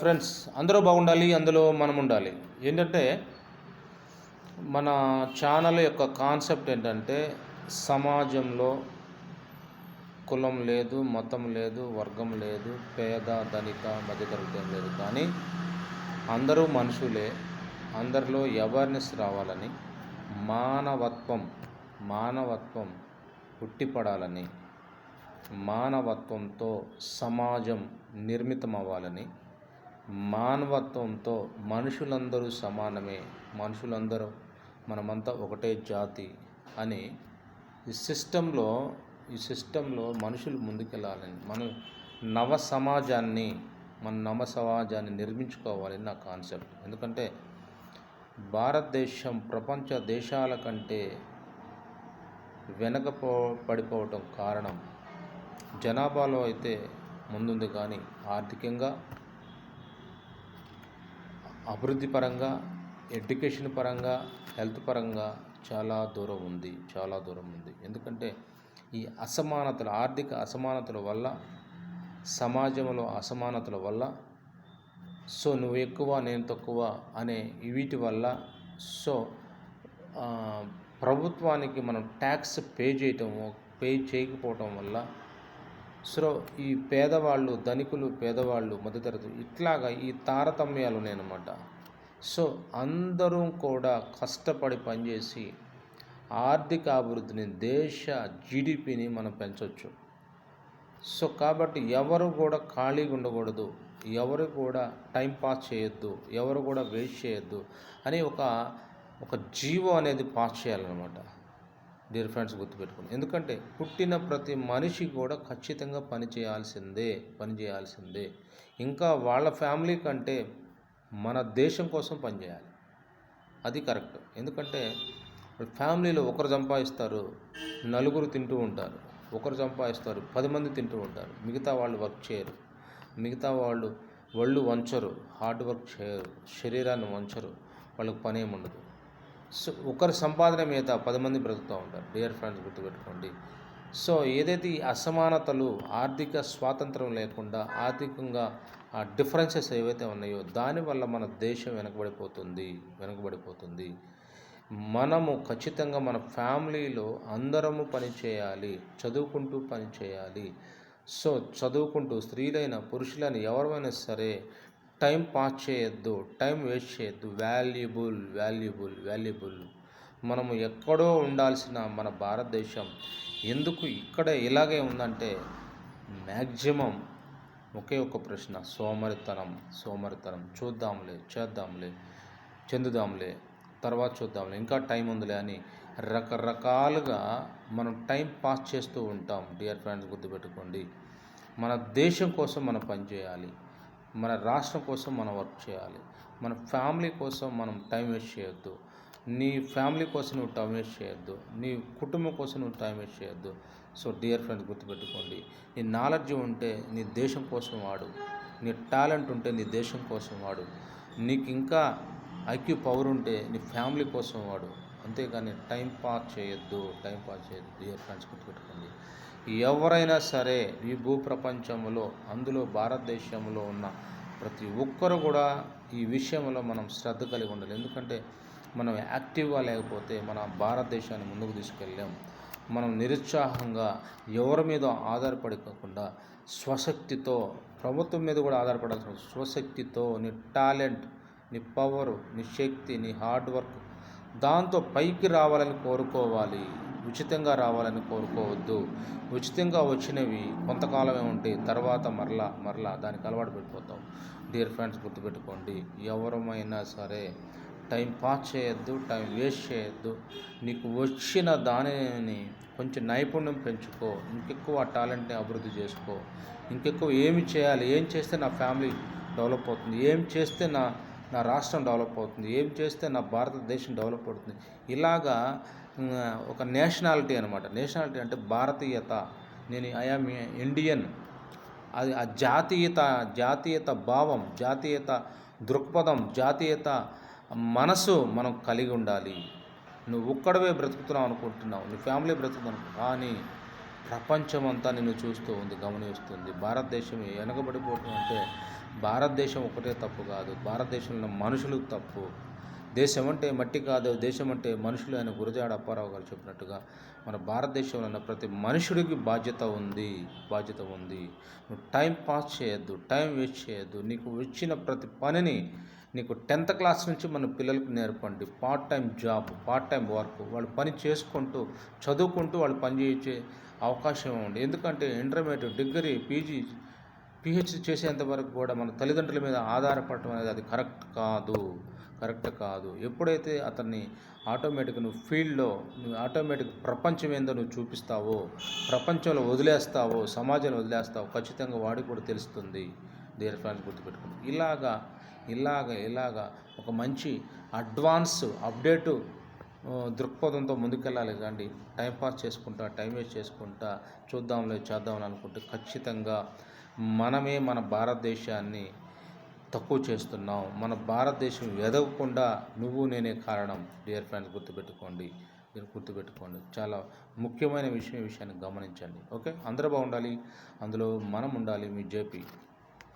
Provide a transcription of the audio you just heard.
Friends అందరూ బాగుండాలి అందులో మనం ఉండాలి. ఏంటంటే మన ఛానల్ యొక్క కాన్సెప్ట్ ఏంటంటే సమాజంలో కులం లేదు మతం లేదు వర్గం లేదు పేద ధనిక మధ్యతరగతి ఏం లేదు. కానీ అందరూ మనుషులే అందరిలో అవేర్నెస్ రావాలని మానవత్వం మానవత్వం పుట్టిపడాలని మానవత్వంతో సమాజం నిర్మితం అవ్వాలని మానవత్వంతో మనుషులందరూ సమానమే. మనుషులందరూ మనమంతా ఒకటే జాతి అని ఈ సిస్టంలో ఈ సిస్టంలో మనుషులు ముందుకెళ్ళాలని మనం నవ సమాజాన్ని మన నవ సమాజాన్ని నిర్మించుకోవాలని నా కాన్సెప్ట్. ఎందుకంటే భారతదేశం ప్రపంచ దేశాల కంటే వెనకపో పడిపోవటం కారణం జనాభాలో అయితే ముందుంది కానీ ఆర్థికంగా అభివృద్ధి పరంగా ఎడ్యుకేషన్ పరంగా హెల్త్ పరంగా చాలా దూరం ఉంది చాలా దూరం ఉంది. ఎందుకంటే ఈ అసమానతల ఆర్థిక అసమానతల వల్ల సమాజంలో అసమానతల వల్ల సో నువ్వు ఎక్కువ నేను తక్కువ అనే వీటి వల్ల సో ప్రభుత్వానికి మనం ట్యాక్స్ పే చేయటము పే చేయకపోవటం వల్ల సో ఈ పేదవాళ్ళు ధనికులు పేదవాళ్ళు మధ్యతరగతి ఇట్లాగా ఈ తారతమ్యాలు ఉన్నాయన్నమాట సో అందరూ కూడా కష్టపడి పనిచేసి ఆర్థిక అభివృద్ధిని దేశ జీడిపిని మనం పెంచవచ్చు సో కాబట్టి ఎవరు కూడా ఖాళీగా ఉండకూడదు. ఎవరు కూడా టైం పాస్ చేయొద్దు. ఎవరు కూడా వేస్ట్ చేయొద్దు అని ఒక ఒక జీవో అనేది పాస్ చేయాలన్నమాట. డియర్ ఫ్రెండ్స్ గుర్తుపెట్టుకోండి. ఎందుకంటే పుట్టిన ప్రతి మనిషి కూడా ఖచ్చితంగా పని చేయాల్సిందే పని చేయాల్సిందే. ఇంకా వాళ్ళ ఫ్యామిలీ కంటే మన దేశం కోసం పనిచేయాలి అది కరెక్ట్. ఎందుకంటే ఫ్యామిలీలో ఒకరు సంపాదిస్తారు నలుగురు తింటూ ఉంటారు. ఒకరు సంపాదిస్తారు పది మంది తింటూ ఉంటారు. మిగతా వాళ్ళు వర్క్ చేయరు. మిగతా వాళ్ళు ఒళ్ళు వంచరు హార్డ్ వర్క్ చేయరు శరీరాన్ని వంచరు. వాళ్ళకి పని ఏముండదు ఉండదు సో ఒకరి సంపాదన మీద పది మంది బ్రతుకుతూ ఉంటారు. డియర్ ఫ్రెండ్స్ గుర్తుపెట్టుకోండి. సో ఏదైతే ఈ అసమానతలు ఆర్థిక స్వాతంత్రం లేకుండా ఆర్థికంగా ఆ డిఫరెన్సెస్ ఏవైతే ఉన్నాయో దానివల్ల మన దేశం వెనకబడిపోతుంది వెనకబడిపోతుంది. మనము ఖచ్చితంగా మన ఫ్యామిలీలో అందరము పని చేయాలి చదువుకుంటూ పని చేయాలి. సో చదువుకుంటూ స్త్రీలైన పురుషులైన ఎవరైనా సరే టైం పాస్ చేయొద్దు టైం వేస్ట్ చేయొద్దు. Valuable valuable valuable. మనము ఎక్కడో ఉండాల్సిన మన భారతదేశం ఎందుకు ఇక్కడ ఇలాగే ఉందంటే మ్యాక్సిమం ఒకే ఒక ప్రశ్న సోమరితనం సోమరితనం. చూద్దాంలే చేద్దాంలే చెందుదాంలే తర్వాత చూద్దాంలే. ఇంకా టైం ఉందిలే అని రకరకాలుగా మనం టైం పాస్ చేస్తూ ఉంటాం. డియర్ ఫ్రెండ్స్ గుర్తుపెట్టుకోండి. మన దేశం కోసం మనం పనిచేయాలి. మన రాష్ట్రం కోసం మనం వర్క్ చేయాలి. మన ఫ్యామిలీ కోసం మనం టైం వేస్ట్ చేయొద్దు. నీ ఫ్యామిలీ కోసం నువ్వు టైం వేస్ట్ చేయొద్దు. నీ కుటుంబం కోసం నువ్వు టైం వేస్ట్ చేయొద్దు. సో డియర్ ఫ్రెండ్స్ గుర్తుపెట్టుకోండి. నీ నాలెడ్జ్ ఉంటే నీ దేశం కోసం వాడు. నీ టాలెంట్ ఉంటే నీ దేశం కోసం వాడు. నీకు ఇంకా ఐక్యూ పవర్ ఉంటే నీ ఫ్యామిలీ కోసం వాడు. అంతేగాని టైం పాస్ చేయొద్దు. టైం పాస్ చేయొద్దు. డియర్ ఫ్రెండ్స్ గుర్తుపెట్టుకోండి. ఎవరైనా సరే ఈ భూప్రపంచంలో అందులో భారతదేశంలో ఉన్న ప్రతి ఒక్కరు కూడా ఈ విషయంలో మనం శ్రద్ధ కలిగి ఉండాలి. ఎందుకంటే మనం యాక్టివ్గా లేకపోతే మన భారతదేశాన్ని ముందుకు తీసుకెళ్ళాం మనం నిరుత్సాహంగా ఎవరి మీద ఆధారపడకుండా స్వశక్తితో ప్రభుత్వం మీద కూడా ఆధారపడాల్సిన స్వశక్తితో నీ టాలెంట్ నీ పవర్ నీ శక్తి నీ హార్డ్ వర్క్ దాంతో పైకి రావాలని కోరుకోవాలి. ఉచితంగా రావాలని కోరుకోవద్దు. ఉచితంగా వచ్చినవి కొంతకాలమే ఉంటే తర్వాత మరలా మరలా దానికి అలవాటు పెట్టిపోతాం డియర్ ఫ్రెండ్స్ గుర్తుపెట్టుకోండి ఎవరమైనా సరే టైం పాస్ చేయొద్దు టైం వేస్ట్ చేయొద్దు. నీకు వచ్చిన దానిని కొంచెం నైపుణ్యం పెంచుకో ఇంకెక్కువ ఆ టాలెంట్ని అభివృద్ధి చేసుకో. ఇంకెక్కువ ఏమి చేయాలి ఏం చేస్తే నా ఫ్యామిలీ డెవలప్ అవుతుంది ఏం చేస్తే నా నా రాష్ట్రం డెవలప్ అవుతుంది ఏం చేస్తే నా భారతదేశం డెవలప్ అవుతుంది. ఇలాగా ఒక నేషనాలిటీ అనమాట నేషనాలిటీ అంటే భారతీయత. నేను ఐఆమ్ ఇండియన్. అది ఆ జాతీయత జాతీయత భావం జాతీయత దృక్పథం జాతీయత మనసు మనం కలిగి ఉండాలి. నువ్వు ఒక్కడవే బ్రతుకుతున్నావు అనుకుంటున్నావు. నీ ఫ్యామిలీ బ్రతుకుతున్నావు కానీ ప్రపంచం అంతా నిన్ను చూస్తూ ఉంది గమనిస్తుంది. భారతదేశం వెనకబడిపోవటం అంటే భారతదేశం ఒకటే తప్పు కాదు. భారతదేశంలో మనుషులు తప్పు. దేశం అంటే మట్టి కాదు దేశం అంటే మనుషులు అని గురజాడ అప్పారావు గారు చెప్పినట్టుగా మన భారతదేశంలో ఉన్న ప్రతి మనుషుడికి బాధ్యత ఉంది బాధ్యత ఉంది. నువ్వు టైం పాస్ చేయొద్దు టైం వేస్ట్ చేయొద్దు. నీకు వచ్చిన ప్రతి పనిని నీకు టెన్త్ క్లాస్ నుంచి మన పిల్లలకు నేర్పండి. Part time job part time work. వాళ్ళు పని చేసుకుంటూ చదువుకుంటూ వాళ్ళు పని చేయించే అవకాశం ఉంది. ఎందుకంటే ఇంటర్మీడియట్ డిగ్రీ పీజీ పిహెచ్డి చేసేంత వరకు కూడా మన తల్లిదండ్రుల మీద ఆధారపడటం అనేది అది కరెక్ట్ కాదు. కరెక్ట్ కాదు. ఎప్పుడైతే అతన్ని ఆటోమేటిక్ నువ్వు ఫీల్డ్లో నువ్వు ఆటోమేటిక్ ప్రపంచం ఏందో నువ్వు చూపిస్తావో ప్రపంచంలో వదిలేస్తావో సమాజంలో వదిలేస్తావో ఖచ్చితంగా వాడికి కూడా తెలుస్తుంది. దేర్ ఫ్రెండ్స్ గుర్తుపెట్టుకుని ఇలాగా ఇలాగ ఇలాగా ఒక మంచి అడ్వాన్స్ అప్డేటు దృక్పథంతో ముందుకెళ్ళాలి కానీ టైం పాస్ చేసుకుంటా టైం వేస్ట్ చేసుకుంటా చూద్దాంలే చేద్దాంలే అనుకుంటే ఖచ్చితంగా మనమే మన భారతదేశాన్ని తక్కువ చేస్తున్నాం మన భారతదేశం ఎదగకుండా నువ్వు నేనే కారణం. డియర్ ఫ్రెండ్స్ గుర్తుపెట్టుకోండి. మీరు గుర్తుపెట్టుకోండి. చాలా ముఖ్యమైన విషయం విషయాన్ని గమనించండి. ఓకే? అందరూ బాగుండాలి. అందులో మనం ఉండాలి మీ జేపీ.